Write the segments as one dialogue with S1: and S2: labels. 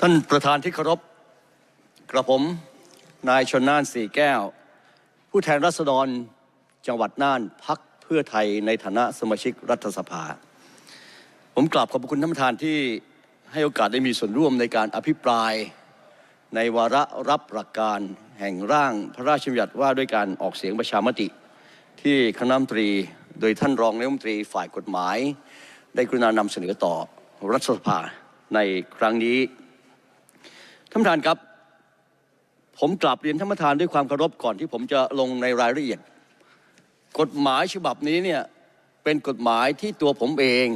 S1: ท่านประธานที่เคารพกระผม นายชนน่านสีแก้ว ผู้แทนรัษฎรจังหวัดน่านพักเพื่อไทยในฐานะสมาชิกรัฐสภา ผมกราบขอบคุณท่านประธานที่ให้โอกาสได้มีส่วนร่วมในการอภิปราย ในวาระรับหลักการแห่งร่างพระราชบัญญัติว่าด้วยการออกเสียงประชามติ ที่คณะรัฐมนตรีโดยท่านรองนายกรัฐมนตรีฝ่ายกฎหมาย ได้กรุณานำเสนอต่อรัฐสภาในครั้งนี้ ท่านประธานครับ ผมกลับเรียนท่านประธานด้วยความเคารพก่อนที่ผมจะลงในรายละเอียด กฎหมายฉบับนี้เนี่ยเป็นกฎหมายที่ตัวผมเอง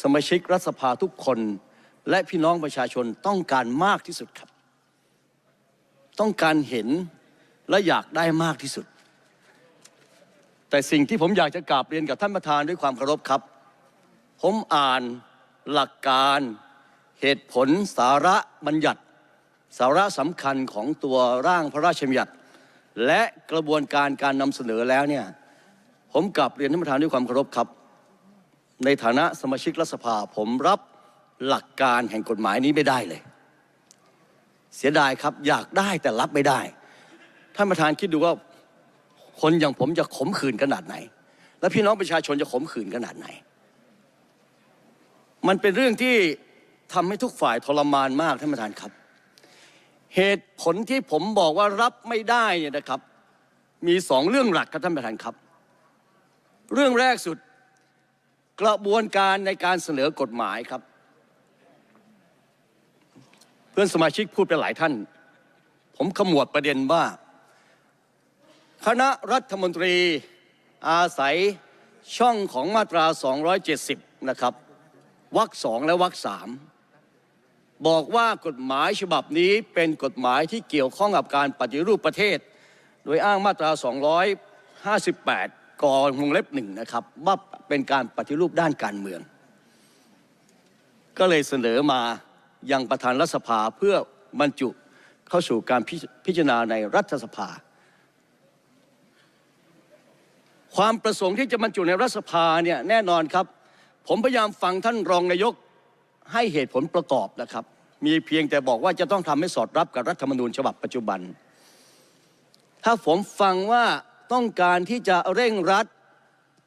S1: สมาชิกรัฐสภาทุกคน และพี่น้องประชาชนต้องการมากที่สุดครับ ต้องการเห็นและอยากได้มากที่สุด แต่สิ่งที่ผมอยากจะกราบเรียนกับท่านประธานด้วยความเคารพครับ ผมอ่านหลักการ เหตุผลสาระบัญญัติ สาระสำคัญของตัวร่างพระราชบัญญัติ และกระบวนการการนำเสนอแล้วเนี่ยผมกลับเรียนท่านประธานด้วยความเคารพครับ ในฐานะสมาชิกรัฐสภาผมรับหลักการแห่งกฎหมายนี้ไม่ได้เลย เสียดายครับอยากได้แต่รับไม่ได้ท่านประธานคิดดูว่าคนอย่างผมจะขมขื่นขนาดไหน และพี่น้องประชาชนจะขมขื่นขนาดไหน มันเป็นเรื่องที่ ทำให้ทุกฝ่ายทรมานมากท่านประธานครับ เหตุผลที่ผมบอกว่ารับไม่ได้เนี่ยนะครับ มีสองเรื่องหลักครับท่านประธานครับ เรื่องแรกสุดกระบวนการในการเสนอกฎหมายครับ เพื่อนสมาชิกพูดไปหลายท่าน ผมขมวดประเด็นว่า คณะรัฐมนตรีอาศัยช่องของมาตรา 270 นะครับวรรคสองและวรรคสาม บอกว่ากฎหมายฉบับนี้เป็นกฎหมายที่เกี่ยวข้องกับการปฏิรูปประเทศ โดยอ้างมาตรา 258กรวงเล็บหนึ่งนะครับว่าเป็นการปฏิรูปด้านการเมือง ก็เลยเสนอมายังประธานรัฐสภาเพื่อบรรจุเข้าสู่การพิพิจารณาในรัฐสภา ความประสงค์ที่จะบรรจุในรัฐสภาเนี่ยแน่นอนครับ ผมพยายามฟังท่านรองนายก ให้เหตุผลประกอบนะครับ มีเพียงแต่บอกว่าจะต้องทำให้สอดรับกับรัฐธรรมนูญฉบับปัจจุบัน ถ้าผมฟังว่าต้องการที่จะเร่งรัด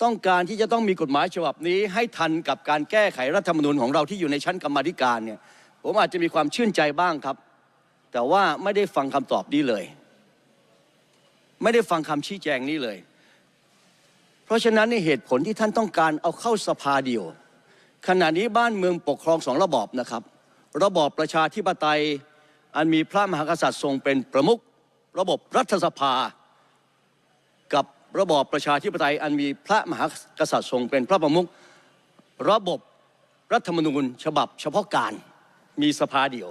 S1: ต้องการที่จะต้องมีกฎหมายฉบับนี้ ให้ทันกับการแก้ไขรัฐธรรมนูญของเราที่อยู่ในชั้นกรรมธิการเนี่ยผมอาจจะมีความชื่นใจบ้างครับ แต่ว่าไม่ได้ฟังคำตอบนี้เลย ไม่ได้ฟังคำชี้แจงนี้เลย เพราะฉะนั้นในเหตุผลที่ท่านต้องการเอาเข้าสภาเดียว ขณะนี้บ้านเมืองปกครองสองระบอบนะครับ ระบอบประชาธิปไตย อันมีพระมหากษัตริย์ทรงเป็นประมุขระบบรัฐสภา กับระบอบประชาธิปไตย อันมีพระมหากษัตริย์ทรงเป็นพระประมุขระบบรัฐธรรมนูญฉบับ เฉพาะการมีสภาเดียว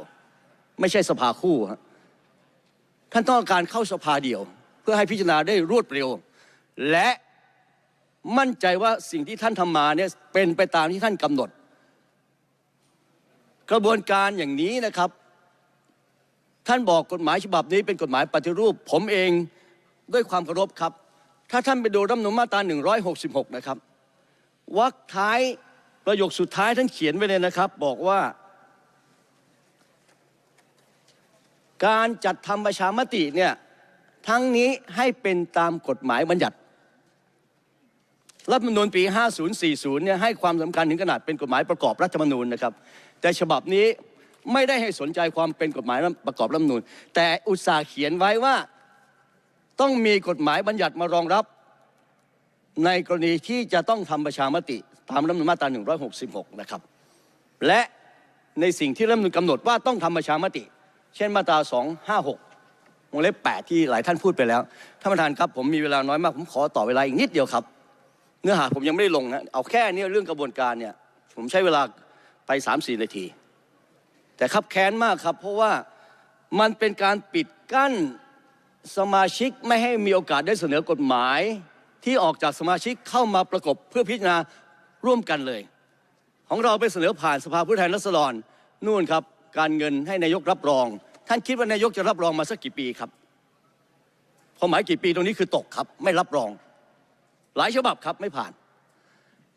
S1: ไม่ใช่สภาคู่ท่านต้องการเข้าสภาเดียว เพื่อให้พิจารณาได้รวดเร็ว และ มั่นใจว่าสิ่งที่ท่านทำมาเนี่ยเป็นไปตามที่ท่านกำหนด กระบวนการอย่างนี้นะครับ ท่านบอกกฎหมายฉบับนี้เป็นกฎหมายปฏิรูป ผมเองด้วยความเคารพครับ ถ้าท่านไปดูรัฐมนูญมาตรา166 นะครับวรรคท้ายประโยคสุดท้ายท่านเขียนไว้เลยนะครับ บอกว่า การจัดทำประชามติเนี่ยทั้งนี้ให้เป็นตามกฎหมายบัญญัติ รัฐมนูญปี 5040 เนี่ยให้ความสำคัญถึงขนาดเป็นกฎหมายประกอบรัฐธรรมนูญนะครับ แต่ฉบับนี้ไม่ได้ให้สนใจความเป็นกฎหมายประกอบรัฐธรรมนูญ แต่อุตสาห์เขียนไว้ว่าต้องมีกฎหมายบัญญัติมารองรับ ในกรณีที่จะต้องทำประชามติตามรัฐธรรมนูญมาตรา 166 นะครับ และในสิ่งที่รัฐธรรมนูญกำหนดว่าต้องทำประชามติ เช่นมาตรา 256 วงเล็บ 8 ที่หลายท่านพูดไปแล้วท่านประธานครับผมมีเวลาน้อยมากผมขอต่อเวลาอีกนิดเดียวครับ เนื้อหาผมยังไม่ได้ลงนะเอาแค่นี้เรื่องกระบวนการเนี่ยผมใช้เวลาไป3 4นาที แต่ครับแค้นมากครับ เพราะว่ามันเป็นการปิดกั้นสมาชิกไม่ให้มีโอกาสได้เสนอกฎหมาย ที่ออกจากสมาชิกเข้ามาประกบเพื่อพิจารณาร่วมกันเลย ของเราไปเสนอผ่านสภาผู้แทนราษฎรนู่นครับ การเงินให้นายกรับรอง ท่านคิดว่านายกจะรับรองมาสักกี่ปีครับความหมายกี่ปีตรงนี้คือตกครับ ไม่รับรอง หลายฉบับครับไม่ผ่าน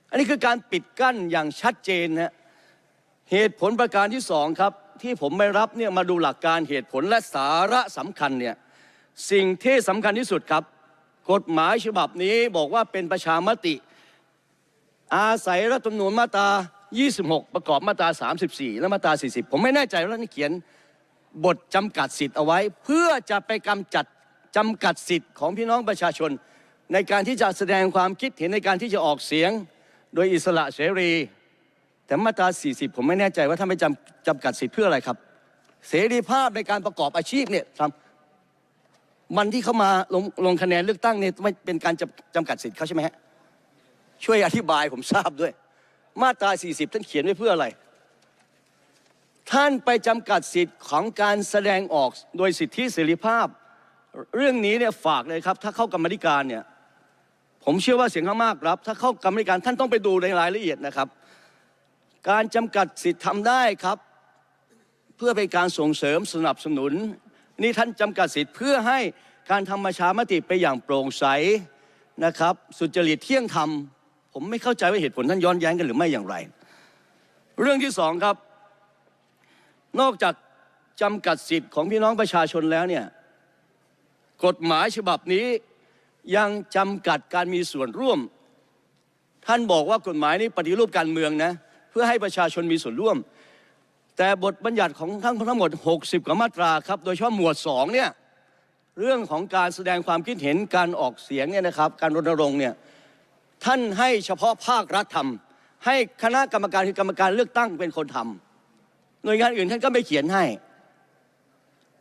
S1: อันนี้คือการปิดกั้นอย่างชัดเจนนะเหตุผลประการที่สองครับ ที่ผมไม่รับเนี่ยมาดูหลักการเหตุผลและสาระสำคัญเนี่ยสิ่งที่สำคัญที่สุดครับ กฎหมายฉบับนี้บอกว่าเป็นประชามติ อาศัยรัฐธรรมนูญมาตรา 26 ประกอบมาตรา 34 และมาตรา 40 ผมไม่แน่ใจว่านี่เขียนบทจำกัดสิทธิ์เอาไว้ เพื่อจะไปกำจัดจำกัดสิทธิ์ของพี่น้องประชาชน ในการที่จะแสดงความคิดเห็นในการที่จะออกเสียงโดยอิสระเสรี แต่มาตรา 40 ผมไม่แน่ใจว่าถ้านไม่จำจำกัดสิทธิ์เพื่ออะไรครับ เสรีภาพในการประกอบอาชีพเนี่ยทำมันที่เขามาลงลงคะแนนเลือกตั้งเนี่ยไม่เป็นการจำจำกัดสิทธิ์เขาใช่ไหมฮะช่วยอธิบายผมทราบด้วย มาตรา 40 ท่านเขียนไว้เพื่ออะไร ท่านไปจำกัดสิทธิ์ของการแสดงออกโดยสิทธิเสรีภาพ เรื่องนี้เนี่ยฝากเลยครับ ถ้าเข้ากรรมธิการเนี่ย ผมเชื่อว่าเสียงข้างมากรับ ถ้าเข้ากรรมธิการท่านต้องไปดูในรายละเอียดนะครับ การจำกัดสิทธิ์ทำได้ครับ เพื่อเป็นการส่งเสริมสนับสนุน นี่ท่านจำกัดสิทธิ์เพื่อให้การทำประชามติไปอย่างโปร่งใสนะครับ สุจริตเที่ยงธรรมผมไม่เข้าใจว่าเหตุผลท่านย้อนแย้งกันหรือไม่อย่างไร เรื่องที่สองครับ นอกจากจำกัดสิทธิ์ของพี่น้องประชาชนแล้วเนี่ยกฎหมายฉบับนี้ ยังจำกัดการมีส่วนร่วม ท่านบอกว่ากฎหมายนี้ปฏิรูปการเมืองนะเพื่อให้ประชาชนมีส่วนร่วม แต่บทบัญญัติของทั้งทั้งหมด 60 กว่ามาตราครับ โดยเฉพาะหมวด 2 เนี่ยเรื่องของการแสดงความคิดเห็นการออกเสียงเนี่ยนะครับ การรณรงค์เนี่ยท่านให้เฉพาะภาครัฐทำให้คณะกรรมการคือกรรมการเลือกตั้งเป็นคนทำหน่วยงานอื่นท่านก็ไม่เขียนให้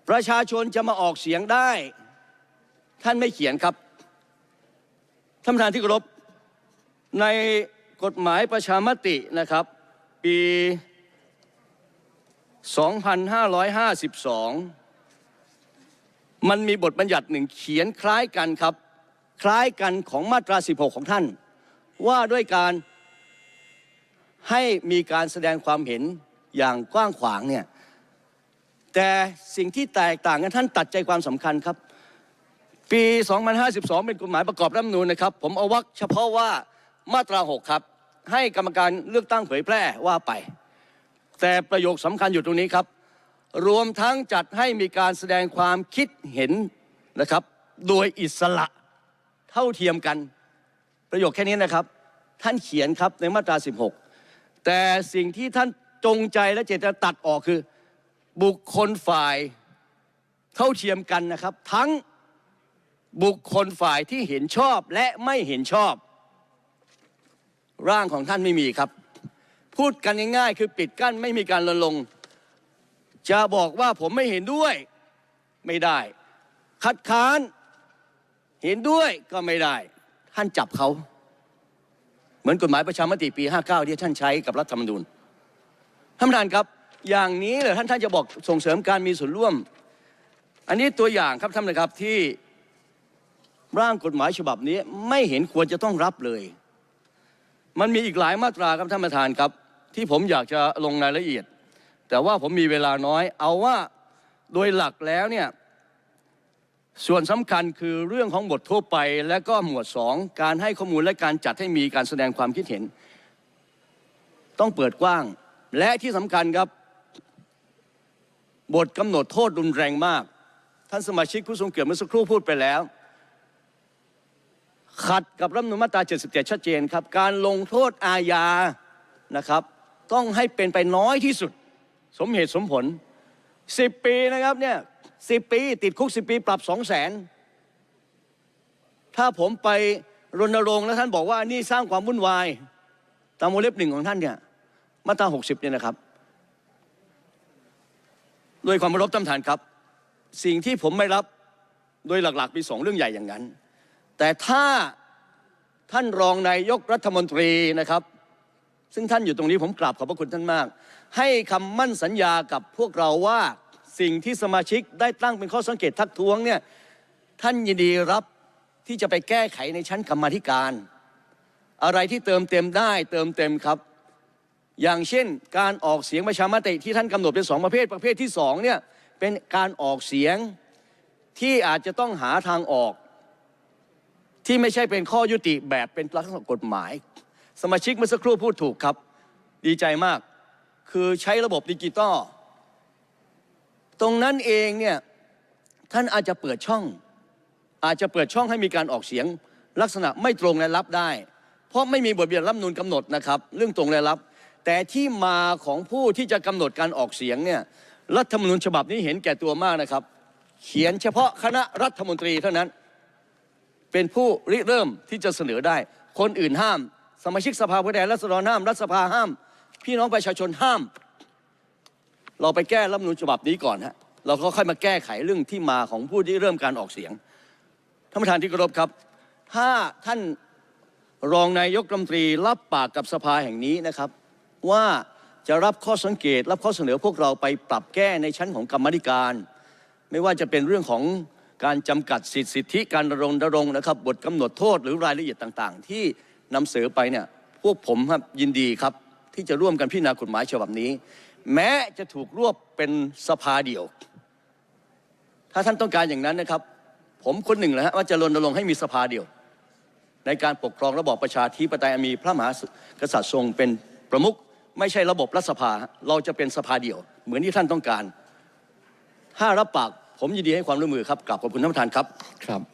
S1: ประชาชนจะมาออกเสียงได้ ท่านไม่เขียนครับ ท่านประธานที่เคารพในกฎหมายประชามตินะครับปี 2552 มันมีบทบัญญัติหนึ่งเขียนคล้ายกันครับ คล้ายกันของมาตรา 16 ของท่าน ว่าด้วยการให้มีการแสดงความเห็นอย่างกว้างขวางเนี่ยแต่สิ่งที่แตกต่างกันท่านตัดใจความสำคัญครับ ปี 2052 เป็นกฎหมายประกอบรัฐมนูญนะครับ ผมเอาวักเฉพาะว่ามาตรา 6 ครับ ให้กรรมการเลือกตั้งเผยแพร่ว่าไป แต่ประโยคสำคัญอยู่ตรงนี้ครับ รวมทั้งจัดให้มีการแสดงความคิดเห็นนะครับ โดยอิสระเท่าเทียมกัน ประโยคแค่นี้นะครับ ท่านเขียนครับในมาตรา 16 แต่สิ่งที่ท่านจงใจและเจตนาตัดออกคือ บุคคลฝ่ายเท่าเทียมกันนะครับ ทั้ง บุคคลฝ่ายที่เห็นชอบและไม่เห็นชอบ ร่างของท่านไม่มีครับ พูดกันง่ายๆ คือปิดกั้นไม่มีการรณรงค์จะบอกว่าผมไม่เห็นด้วยไม่ได้ คัดค้านเห็นด้วยก็ไม่ได้ ท่านจับเขา เหมือนกฎหมายประชามติปี 59 ที่ท่านใช้กับรัฐธรรมนูญท่านประธานครับ อย่างนี้เลยท่านท่านจะบอกส่งเสริมการมีส่วนร่วม อันนี้ตัวอย่างครับท่านนะครับที่ ร่างกฎหมายฉบับนี้ไม่เห็นควรจะต้องรับเลย มันมีอีกหลายมาตราครับท่านประธานครับ ที่ผมอยากจะลงรายละเอียด แต่ว่าผมมีเวลาน้อย เอาว่าโดยหลักแล้วเนี่ยส่วนสำคัญคือเรื่องของบททั่วไป และก็หมวดสองการให้ข้อมูลและการจัดให้มีการแสดงความคิดเห็น ต้องเปิดกว้าง และที่สำคัญครับ บทกำหนดโทษรุนแรงมาก ท่านสมาชิกผู้ทรงเกียรติเมื่อสักครู่พูดไปแล้ว ขัดกับรัฐธรรมนูญมาตรา 77 ชัดเจนครับ การลงโทษอาญานะครับ ต้องให้เป็นไปน้อยที่สุด สมเหตุสมผล 10 ปีนะครับเนี่ย10ปี ติดคุก 10 ปีปรับ 2 0 0แสนถ้าผมไปรณรงค์แล้วท่านบอกว่านี่สร้างความวุ่นวาย ตามวงเล็บหนึ่งของท่านเนี่ยมาตรา 60 เนี่ยนะครับโดยความเคารพท่านประธานครับ สิ่งที่ผมไม่รับโดยหลัก ๆ มีสองเรื่องใหญ่อย่างนั้น แต่ถ้าท่านรองนายกรัฐมนตรีนะครับ ซึ่งท่านอยู่ตรงนี้ผมกราบขอบพระคุณท่านมาก ให้คำมั่นสัญญากับพวกเราว่าสิ่งที่สมาชิกได้ตั้งเป็นข้อสังเกตทักท้วงเนี่ยท่านยินดีรับที่จะไปแก้ไขในชั้นกรรมธิการ อะไรที่เติมเต็มได้เติมเต็มครับ อย่างเช่น การออกเสียงประชามติที่ท่านกำหนดเป็นสองประเภทประเภทที่สองเนี่ยเป็นการออกเสียงที่อาจจะต้องหาทางออก ที่ไม่ใช่เป็นข้อยุติแบบเป็นลักษณะกฎหมาย สมาชิกเมื่อสักครู่พูดถูกครับ ดีใจมาก คือใช้ระบบดิจิตอลตรงนั้นเองเนี่ยท่านอาจจะเปิดช่อง อาจจะเปิดช่องให้มีการออกเสียง ลักษณะไม่ตรงและรับได้ เพราะไม่มีบทบัญญัติรัฐมนูลกำหนดนะครับ เรื่องตรงและรับ แต่ที่มาของผู้ที่จะกำหนดการออกเสียงเนี่ยรัฐธรรมนูญฉบับนี้เห็นแก่ตัวมากนะครับ เขียนเฉพาะคณะรัฐมนตรีเท่านั้น เป็นผู้ริเริ่มที่จะเสนอได้ คนอื่นห้าม สมาชิกสภาผู้แทนราษฎรห้ามรัฐสภาห้าม พี่น้องประชาชนห้าม เราไปแก้รัฐมนูญฉบับนี้ก่อนฮะเราก็ค่อยมาแก้ไขเรื่องที่มาของผู้ที่เริ่มการออกเสียงท่านประธานที่เคารพครับ ถ้าท่านรองนายกรัฐมนตรีรับปากกับสภาแห่งนี้นะครับ ว่าจะรับข้อสังเกต รับข้อเสนอพวกเราไปปรับแก้ในชั้นของกรรมธิการ ไม่ว่าจะเป็นเรื่องของ การจำกัดสิทธิสิทธิการดำรงดำรงนะครับ บทกำหนดโทษหรือรายละเอียดต่างๆ ที่นำเสนอไปเนี่ยพวกผมครับยินดีครับที่จะร่วมกันพิจารณากฎหมายฉบับนี้ แม้จะถูกรวบเป็นสภาเดียว ถ้าท่านต้องการอย่างนั้นนะครับ ผมคนหนึ่งนะฮะว่าจะรณรงค์ให้มีสภาเดียว ในการปกครองระบอบประชาธิปไตยอมีพระมหากษัตริย์ทรงเป็นประมุขไม่ใช่ระบบรัฐสภาเราจะเป็นสภาเดียว เหมือนที่ท่านต้องการ ถ้ารับปาก ผมยินดีให้ความร่วมมือครับกลับขอบคุณท่านประธานครับ
S2: ครับ